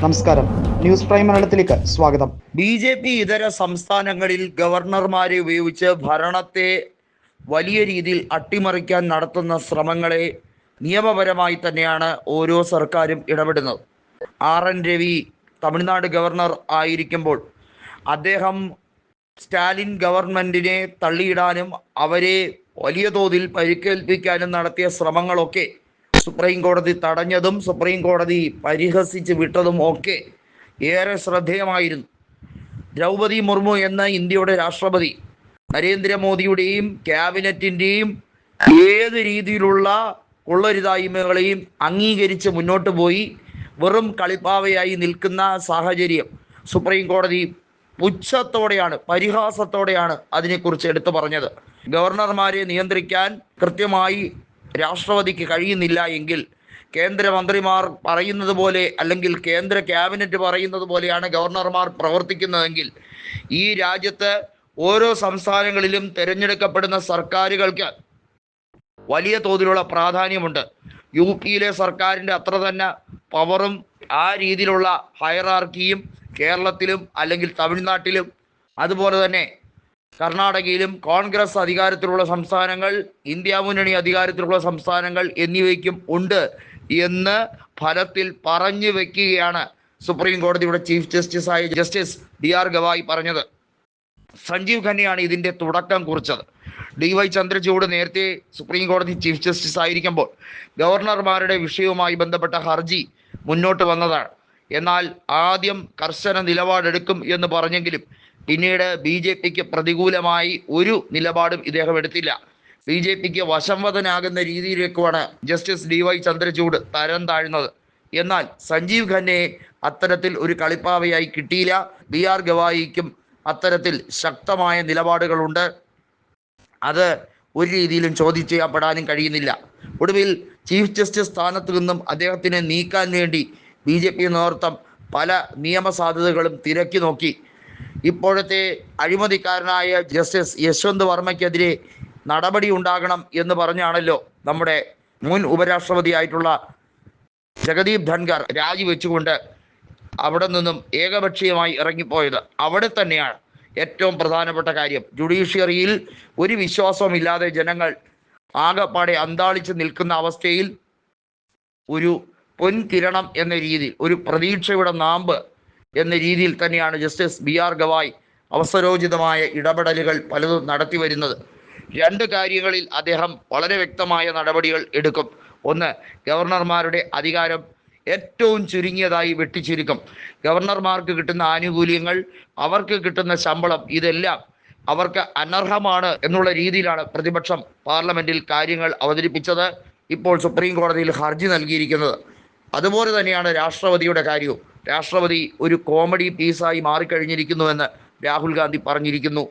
നമസ്കാരം. News prime മലയാളത്തിലേക്ക് സ്വാഗതം. ബി ജെ പി ഇതര സംസ്ഥാനങ്ങളിൽ ഗവർണർമാരെ ഉപയോഗിച്ച് ഭരണത്തെ വലിയ രീതിയിൽ അട്ടിമറിക്കാൻ നടത്തുന്ന ശ്രമങ്ങളെ നിയമപരമായി തന്നെയാണ് ഓരോ സർക്കാരും ഇടപെടുന്നത്. R N Ravi Tamil Nadu governor ആയിരിക്കുമ്പോൾ അദ്ദേഹം സ്റ്റാലിൻ ഗവൺമെന്റിനെ തള്ളിയിടാനും അവരെ വലിയ തോതിൽ പരിക്കേൽപ്പിക്കാനും നടത്തിയ ശ്രമങ്ങളൊക്കെ സുപ്രീം കോടതി തടഞ്ഞതും സുപ്രീം കോടതി പരിഹസിച്ച് വിട്ടതും ഒക്കെ ഏറെ ശ്രദ്ധേയമായിരുന്നു. ദ്രൗപതി മുർമു എന്ന ഇന്ത്യയുടെ രാഷ്ട്രപതി നരേന്ദ്രമോദിയുടെയും ക്യാബിനറ്റിന്റെയും ഏത് രീതിയിലുള്ള കൊള്ളരുതായ്മകളെയും അംഗീകരിച്ച് മുന്നോട്ട് പോയി വെറും കളിപ്പാവയായി നിൽക്കുന്ന സാഹചര്യം സുപ്രീം കോടതി പുച്ഛത്തോടെയാണ് പരിഹാസത്തോടെയാണ് അതിനെക്കുറിച്ച് എടുത്തു പറഞ്ഞത്. ഗവർണർമാരെ നിയന്ത്രിക്കാൻ കൃത്യമായി രാഷ്ട്രപതിക്ക് കഴിയുന്നില്ല എങ്കിൽ കേന്ദ്രമന്ത്രിമാർ പറയുന്നത് പോലെ അല്ലെങ്കിൽ കേന്ദ്ര ക്യാബിനറ്റ് പറയുന്നത് പോലെയാണ് ഗവർണർമാർ പ്രവർത്തിക്കുന്നതെങ്കിൽ ഈ രാജ്യത്ത് ഓരോ സംസ്ഥാനങ്ങളിലും തിരഞ്ഞെടുക്കപ്പെടുന്ന സർക്കാരുകൾക്ക് വലിയ തോതിലുള്ള പ്രാധാന്യമുണ്ട്. യു പിയിലെ സർക്കാരിന്റെ അത്ര തന്നെ പവറും ആ രീതിയിലുള്ള ഹയറാർക്കിയും കേരളത്തിലും അല്ലെങ്കിൽ തമിഴ്നാട്ടിലും അതുപോലെ തന്നെ കർണാടകയിലും കോൺഗ്രസ് അധികാരത്തിലുള്ള സംസ്ഥാനങ്ങൾ ഇന്ത്യ മുന്നണി അധികാരത്തിലുള്ള സംസ്ഥാനങ്ങൾ എന്നിവയ്ക്കും ഉണ്ട് എന്ന് ഫലത്തിൽ പറഞ്ഞു വെക്കുകയാണ് സുപ്രീം കോടതിയുടെ ചീഫ് ജസ്റ്റിസ് ജസ്റ്റിസായ ജസ്റ്റിസ് ഡി ആർ ഗവായി പറഞ്ഞത്. സഞ്ജീവ് ഖന്നയാണ് ഇതിന്റെ തുടക്കം കുറിച്ചത്. ഡി വൈ ചന്ദ്രചൂഡ് നേരത്തെ സുപ്രീം കോടതി ചീഫ് ജസ്റ്റിസ് ആയിരിക്കുമ്പോൾ ഗവർണർമാരുടെ വിഷയവുമായി ബന്ധപ്പെട്ട ഹർജി മുന്നോട്ട് വന്നതാണ്. എന്നാൽ ആദ്യം കർശന നിലപാടെടുക്കും എന്ന് പറഞ്ഞെങ്കിലും പിന്നീട് ബി ജെ പിക്ക് പ്രതികൂലമായി ഒരു നിലപാടും ഇദ്ദേഹം എടുത്തില്ല. ബി ജെ പിക്ക് വശംവദനാകുന്ന രീതിയിലേക്കുമാണ് ജസ്റ്റിസ് ഡി വൈ ചന്ദ്രചൂഡ് തരം താഴ്ന്നത്. എന്നാൽ സഞ്ജീവ് ഖന്നയെ അത്തരത്തിൽ ഒരു കളിപ്പാവയായി കിട്ടിയില്ല. ബി ആർ ഗവായിക്കും അത്തരത്തിൽ ശക്തമായ നിലപാടുകളുണ്ട്. അത് ഒരു രീതിയിലും ചോദ്യം ചെയ്യപ്പെടാനും കഴിയുന്നില്ല. ഒടുവിൽ ചീഫ് ജസ്റ്റിസ് സ്ഥാനത്ത് നിന്നും അദ്ദേഹത്തിനെ നീക്കാൻ വേണ്ടി ബി ജെ പി നേതൃത്വം പല നിയമസാധ്യതകളും തിരക്കി നോക്കി. ഇപ്പോഴത്തെ അഴിമതിക്കാരനായ ജസ്റ്റിസ് യശ്വന്ത് വർമ്മയ്ക്കെതിരെ നടപടി ഉണ്ടാകണം എന്ന് പറഞ്ഞാണല്ലോ നമ്മുടെ മുൻ ഉപരാഷ്ട്രപതി ആയിട്ടുള്ള ജഗദീപ് ധൻഖർ രാജിവെച്ചുകൊണ്ട് അവിടെ നിന്നും ഏകപക്ഷീയമായി ഇറങ്ങിപ്പോയത്. അവിടെ തന്നെയാണ് ഏറ്റവും പ്രധാനപ്പെട്ട കാര്യം. ജുഡീഷ്യറിയിൽ ഒരു വിശ്വാസവുമില്ലാതെ ജനങ്ങൾ ആകെപ്പാടെ അന്താളിച്ച് നിൽക്കുന്ന അവസ്ഥയിൽ ഒരു പൊൻകിരണം എന്ന രീതിയിൽ ഒരു പ്രതീക്ഷയുടെ നാമ്പ് എന്ന രീതിയിൽ തന്നെയാണ് ജസ്റ്റിസ് ബി ആർ ഗവായ് അവസരോചിതമായ ഇടപെടലുകൾ പലതും നടത്തി വരുന്നത്. രണ്ട് കാര്യങ്ങളിൽ അദ്ദേഹം വളരെ വ്യക്തമായ നടപടികൾ എടുക്കും. ഒന്ന് ഗവർണർമാരുടെ അധികാരം ഏറ്റവും ചുരുങ്ങിയതായി വെട്ടിച്ചുരുക്കും. ഗവർണർമാർക്ക് കിട്ടുന്ന ആനുകൂല്യങ്ങൾ അവർക്ക് കിട്ടുന്ന ശമ്പളം ഇതെല്ലാം അവർക്ക് അനർഹമാണ് എന്നുള്ള രീതിയിലാണ് പ്രതിപക്ഷം പാർലമെന്റിൽ കാര്യങ്ങൾ അവതരിപ്പിച്ചത്. ഇപ്പോൾ സുപ്രീം കോടതിയിൽ ഹർജി നൽകിയിരിക്കുന്നത്. അതുപോലെ തന്നെയാണ് രാഷ്ട്രപതിയുടെ കാര്യവും. രാഷ്ട്രപതി ഒരു കോമഡി പീസായി മാറിക്കഴിഞ്ഞിരിക്കുന്നുവെന്ന് രാഹുൽ ഗാന്ധി പറഞ്ഞിരിക്കുന്നു.